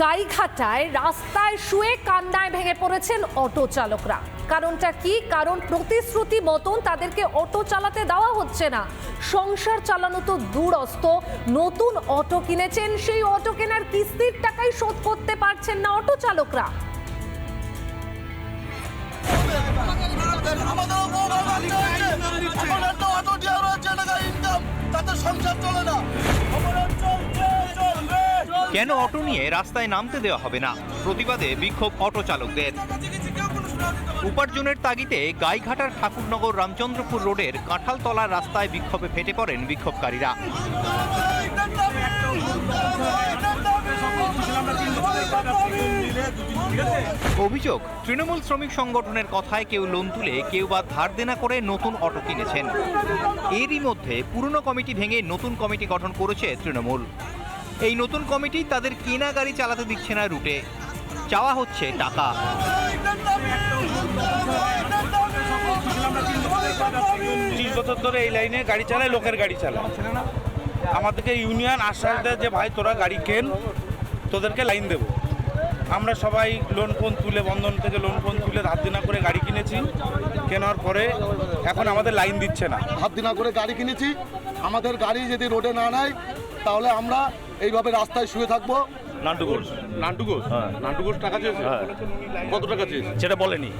গাইঘাটায় রাস্তায় শুয়ে কান্নায় ভেঙে পড়েছেন অটো চালকরা। কারণটা কি? কারণ প্রতিশ্রুতি মতন তাদেরকে অটো চালাতে দেওয়া হচ্ছে না। সংসার চালানো তো দূরস্থ নতুন অটো কিনেছেন, সেই অটো কেনার কিস্তির টাকাই শোধ করতে পারছেন না অটো চালকরা। সংসার চলে না। কেন অটো নিয়ে রাস্তায় নামতে দেওয়া হবে না? প্রতিবাদে বিক্ষোভ অটো চালকদের। উপার্জনের তাগিদে গাইঘাটার ঠাকুরনগর রামচন্দ্রপুর রোডের কাঁঠালতলার রাস্তায় বিক্ষোভে ফেটে পড়েন বিক্ষোভকারীরা। অভিযোগ, তৃণমূল শ্রমিক সংগঠনের কথায় কেউ লোন তুলে কেউ বা ধার দেনা করে নতুন অটো কিনেছেন। এরই মধ্যে পুরনো কমিটি ভেঙে নতুন কমিটি গঠন করেছে তৃণমূল। এই নতুন কমিটি তাদের কেনা গাড়ি চালাতে দিচ্ছে না রুটে। চাওয়া হচ্ছে টাকা। ত্রিশ বছর ধরে এই লাইনে গাড়ি চালায় লোকের গাড়ি চালায়। আমাদেরকে ইউনিয়ন আশ্বাস দেয় যে ভাই তোরা গাড়ি কেন? তোদেরকে লাইন দেবো। আমরা সবাই লোন ফোন তুলে বন্ধন থেকে লোন ফোন তুলে ধার দেনা করে গাড়ি কিনেছি। কেনার পরে এখন আমাদের লাইন দিচ্ছে না। হাত দিনা করে গাড়ি কিনেছি। আমাদের গাড়ি যদি রোডে না নেয় তাহলে আমরা এইভাবে রাস্তায় শুয়ে থাকব? নান্টু ঘোষ। নান্টু ঘোষ? নান্টু ঘোষ টাকা চেয়েছে? কত টাকা চেয়েছে? সেটা বলেনি।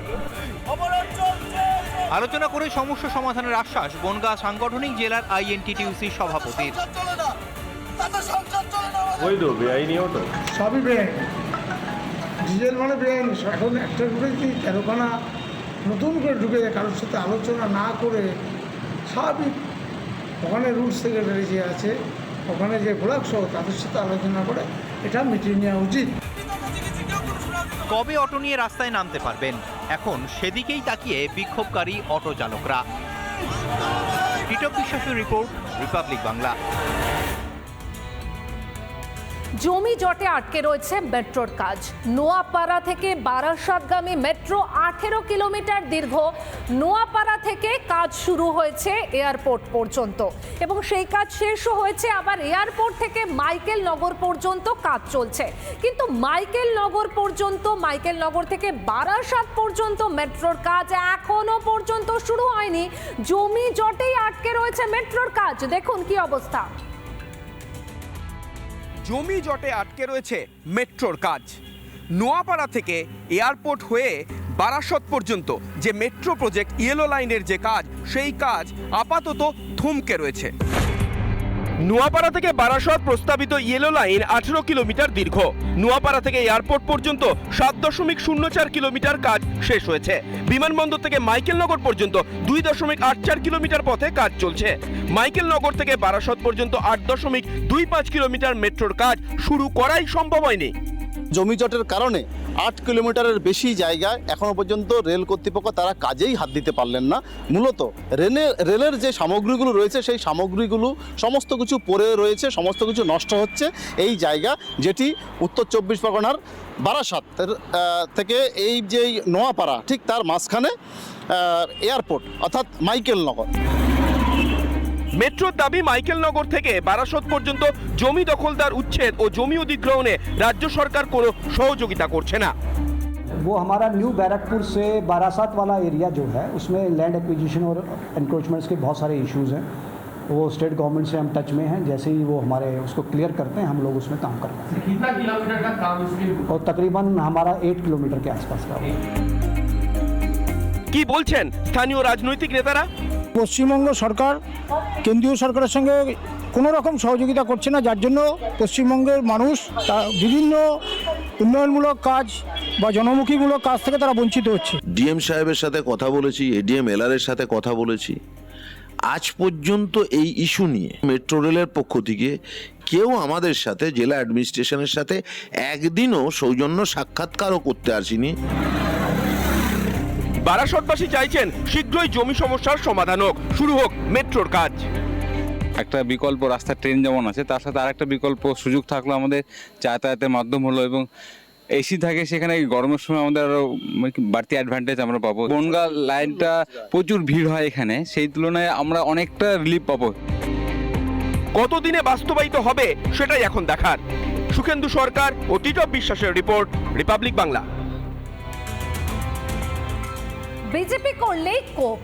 আলোচনা করে সমস্যা সমাধানের আশ্বাস বনগাঁ সাংগঠনিক জেলার আইএনটিটিউসি সভাপতির। বৈধ বেআইনি অটো সবই বেআইনি। ডিজেল মানে বেআইনি। এখন একটা ঢুকেছি তেরোখানা নতুন করে ঢুকে যায়? কারোর সাথে আলোচনা না করে স্বাভাবিক। ওখানে রুট সেক্রেটারি যে আছে ওখানে যে ব্লক সহ তাদের সাথে আলোচনা করে এটা মিটিয়ে নেওয়া উচিত। কবে অটো নিয়ে রাস্তায় নামতে পারবেন? এখন সেদিকেই তাকিয়ে বিক্ষোভকারী অটো চালকরা। টিটক বিশ্বাসের রিপোর্ট, রিপাবলিক বাংলা। জমি জটে আটকে রয়েছে মেট্রোর কাজ। নোয়াপাড়া থেকে বারাসাতগামী মেট্রো আঠেরো কিলোমিটার দীর্ঘ। নোয়াপাড়া থেকে কাজ শুরু হয়েছে এয়ারপোর্ট পর্যন্ত। এবং সেই কাজ শেষও হয়েছে আবার এয়ারপোর্ট থেকে মাইকেল নগর পর্যন্ত কাজ চলছে। কিন্তু মাইকেল নগর পর্যন্ত, মাইকেল নগর থেকে বারাসাত পর্যন্ত মেট্রোর কাজ এখনও পর্যন্ত শুরু হয়নি। জমি জটেই আটকে রয়েছে মেট্রোর কাজ। দেখুন কি অবস্থা। জমি জটে আটকে রয়েছে মেট্রোর কাজ। নোয়াপাড়া থেকে এয়ারপোর্ট হয়ে বারাসত পর্যন্ত যে মেট্রো প্রজেক্ট ইয়েলো লাইনের যে কাজ, সেই কাজ আপাতত থমকে রয়েছে। নোয়াপাড়া থেকে বারাসত প্রস্তাবিত ইয়েলো লাইন আঠেরো কিলোমিটার দীর্ঘ। নোয়াপাড়া থেকে এয়ারপোর্ট পর্যন্ত সাত দশমিক শূন্য চার কিলোমিটার কাজ শেষ হয়েছে। বিমানবন্দর থেকে মাইকেলনগর পর্যন্ত দুই দশমিক আট চার কিলোমিটার পথে কাজ চলছে। মাইকেলনগর থেকে বারাসত পর্যন্ত আট দশমিক দুই পাঁচ কিলোমিটার মেট্রোর কাজ শুরু করাই সম্ভব হয়নি। জমিজটের কারণে আট কিলোমিটারের বেশি জায়গায় এখনও পর্যন্ত রেল কর্তৃপক্ষ তারা কাজেই হাত দিতে পারলেন না। মূলত রেলের রেলের যে সামগ্রীগুলো রয়েছে সেই সামগ্রীগুলো সমস্ত কিছু পড়ে রয়েছে সমস্ত কিছু নষ্ট হচ্ছে এই জায়গা যেটি উত্তর চব্বিশ পরগনার বারাসাতের আহ, থেকে এই যে নোয়াপাড়া ঠিক তার মাঝখানে এয়ারপোর্ট অর্থাৎ মাইকেল নগর। মেট্রোর দাবি মাইকেলনগর থেকে বারাসত পর্যন্ত জমি দখলদার উচ্ছেদ ও জমি অধিগ্রহণে রাজ্য সরকার কোনো সহযোগিতা করছে না वो हमारा न्यू बैरकपुर से बारासात वाला एरिया जो है उसमें लैंड एक्विजिशन और इंक्रोचमेंट्स के बहुत सारे इश्यूज हैं वो स्टेट गवर्नमेंट से हम टच में हैं जैसे ही वो हमारे उसको क्लियर करते हैं हम लोग उसमें काम कर रहे हैं कितना किलोमीटर का काम और तकरीबन हमारा एट किलोमीटर के आसपास का होगा কি বলছেন স্থানীয় রাজনৈতিক নেতারা পশ্চিমবঙ্গ সরকার, কেন্দ্রীয় সরকারের সঙ্গে কোনো রকম সহযোগিতা করছে না, যার জন্য পশ্চিমবঙ্গের মানুষ তা বিভিন্ন উন্নয়নমূলক কাজ বা জনমুখীমূলক কাজ থেকে তারা বঞ্চিত হচ্ছে। ডিএম সাহেবের সাথে কথা বলেছি, এডিএম এলআর এর সাথে কথা বলেছি। আজ পর্যন্ত এই ইস্যু নিয়ে মেট্রো রেলের পক্ষ থেকে কেউ আমাদের সাথে, জেলা অ্যাডমিনিস্ট্রেশনের সাথে একদিনও সৌজন্য সাক্ষাৎকারও করতে আসেনি। বারাসতবাসী চাইছেন শীঘ্রই জমি সমস্যার সমাধান হোক। শুরু হোক মেট্রোর কাজ। একটা বিকল্প রাস্তা ট্রেন যেমন আছে তার সাথে আরেকটা বিকল্প সুযোগ থাকল আমাদের যাতায়াতের মাধ্যম হলো এবং এসি থাকে সেখানে গরমের সময় আমাদের আরও মানে বাড়তি অ্যাডভান্টেজ আমরা পাবো। বনগা লাইনটা প্রচুর ভিড় হয় এখানে সেই তুলনায় আমরা অনেকটা রিলিফ পাবো। কতদিনে বাস্তবায়িত হবে সেটাই এখন দেখার। সুখেন্দু সরকার ও টিটপ বিশ্বাসের রিপোর্ট রিপাবলিক বাংলা। বিজেপি করলেই কোপ।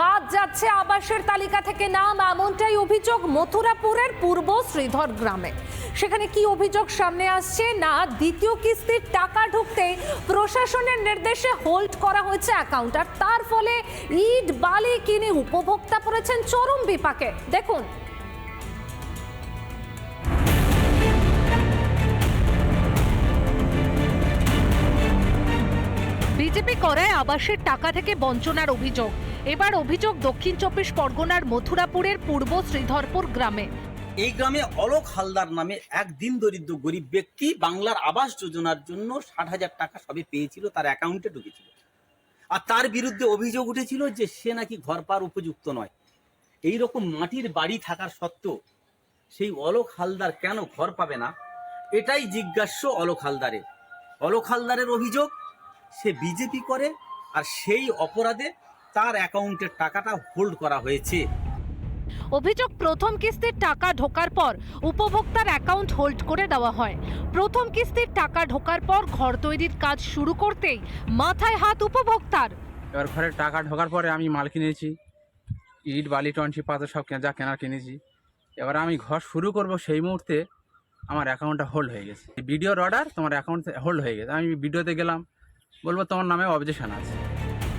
বাদ যাচ্ছে আবাসের তালিকা থেকে নাম, এমনটাই অভিযোগ মথুরাপুরের পূর্ব শ্রীধর গ্রামে। সেখানে কি অভিযোগ সামনে আসছে না, দ্বিতীয় কিস্তির টাকা ঢুকতে প্রশাসনের নির্দেশে হোল্ড করা হয়েছে অ্যাকাউন্ট আর তার ফলে ইট, বালি কিনে উপভোক্তা পড়েছেন চরম বিপাকে। দেখুন। বিজেপি করায় আবাসের টাকা থেকে বঞ্চনার অভিযোগ। এবার অভিযোগ দক্ষিণ চব্বিশ পরগনার মথুরাপুরের পূর্ব শ্রীধরপুর গ্রামে। এই গ্রামে অলোক হালদার নামে এক দিন দরিদ্র গরিব ব্যক্তি বাংলার আবাস যোজনার জন্য ষাট হাজার টাকা সবে পেয়েছিল, তার অ্যাকাউন্টে ঢুকেছিল। আর তার বিরুদ্ধে অভিযোগ উঠেছিল যে সে নাকি ঘর পাওয়ার উপযুক্ত নয়। এই রকম মাটির বাড়ি থাকার সত্ত্বেও সেই অলোক হালদার কেন ঘর পাবে না? এটাই জিজ্ঞাস্য অলোক হালদারের। অলোক হালদারের অভিযোগ, সে বিজেপি করে আর সেই অপরাধে তার অ্যাকাউন্টের টাকাটা হোল্ড করা হয়েছে। অভিযোগ প্রথম কিস্তির টাকা ঢোকার পর উপভোক্তার অ্যাকাউন্ট হোল্ড করে দেওয়া হয়। প্রথম কিস্তির টাকা ঢোকার পর ঘর তৈরির কাজ শুরু করতেই মাথায় হাত উপভোক্তার। এবার ঘরে টাকা ঢোকার পরে আমি মাল কিনেছি ইট বালি টনসি পাথর সব যা কেনার কিনেছি। এবার আমি ঘর শুরু করব সেই মুহূর্তে আমার অ্যাকাউন্টটা হোল্ড হয়ে গেছে। ভিডিওর অর্ডার তোমার অ্যাকাউন্ট হোল্ড হয়ে গেছে। আমি ভিডিওতে গেলাম বলব তোমার নামে অবজেকশন আছে।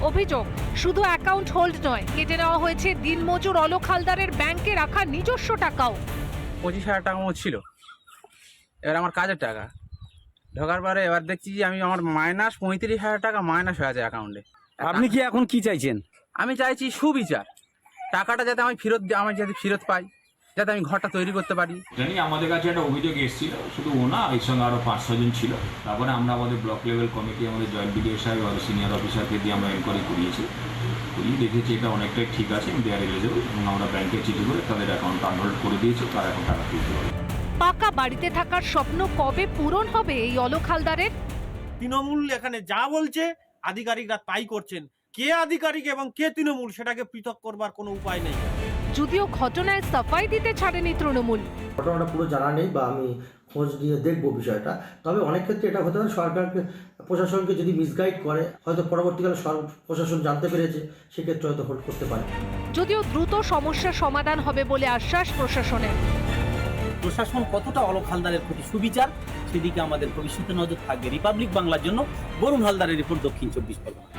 অভিযোগ শুধু অ্যাকাউন্ট হোল্ড নয় কেটে নেওয়া হয়েছে দিনমজুর অলোক হালদারের ব্যাংকে রাখা নিজস্ব টাকাও। পঁচিশ হাজার টাকা মতো ছিল। এবার আমার কাজের টাকা। ঢোকার পরে এবার দেখছি যে আমি আমার মাইনাস পঁয়ত্রিশ হাজার টাকা মাইনাস হয়ে আছে অ্যাকাউন্টে আপনি কি এখন কি চাইছেন? আমি চাইছি সুবিচার। টাকাটা যাতে আমি ফেরত আমি যাতে ফেরত পাই। যাতে আমি ঘরটা তৈরি করতে পারি। জানি আমাদের কাছে একটা অভিযোগ এসেছিল শুধু ও না এর সঙ্গে আরও পাঁচ ছজন ছিল। তারপরে আমরা আমাদের ব্লক লেভেল কমিটি আমাদের জয়েন্ট বিডিও সাহেব আমাদের সিনিয়র অফিসারকে দিয়ে আমরা এনকোয়ারি করিয়েছি। করিয়ে দেখেছি এটা অনেকটাই ঠিক আছে দেয়ার এলিজেবল এবং আমরা ব্যাংকে চিঠি করে তাদের অ্যাকাউন্ট আনহোল্ড করে দিয়েছি তারা এখন টাকা তুলতে পারে পাকা বাড়িতে থাকার স্বপ্ন কবে পূরণ হবে এই অলোক হালদারের? তৃণমূল এখানে যা বলছে আধিকারিকরা তাই করছেন। কে আধিকারিক এবং কে তৃণমূল সেটাকে পৃথক করবার কোনো উপায় নেই। যদিও ঘটনায় সাফাই দিতে ছাড়েনি তৃণমূল। ঘটনাটা পুরো জানা নেই বা আমি খোঁজ নিয়ে দেখব বিষয়টা। তবে অনেক ক্ষেত্রে এটা হতে পারে সরকারকে প্রশাসনকে যদি মিসগাইড করে হয়তো পরবর্তীকালে প্রশাসন জানতে পেরেছে সেক্ষেত্রে হয়তো হোল্ড করতে পারে। যদিও দ্রুত সমস্যার সমাধান হবে বলে আশ্বাস প্রশাসনের। প্রশাসন কতটা অলোক হালদারের প্রতি সুবিচার সেদিকে আমাদের ভবিষ্যতে নজর থাকবে রিপাবলিক বাংলার জন্য। বরুণ হালদারের রিপোর্ট দক্ষিণ চব্বিশ পরগনা।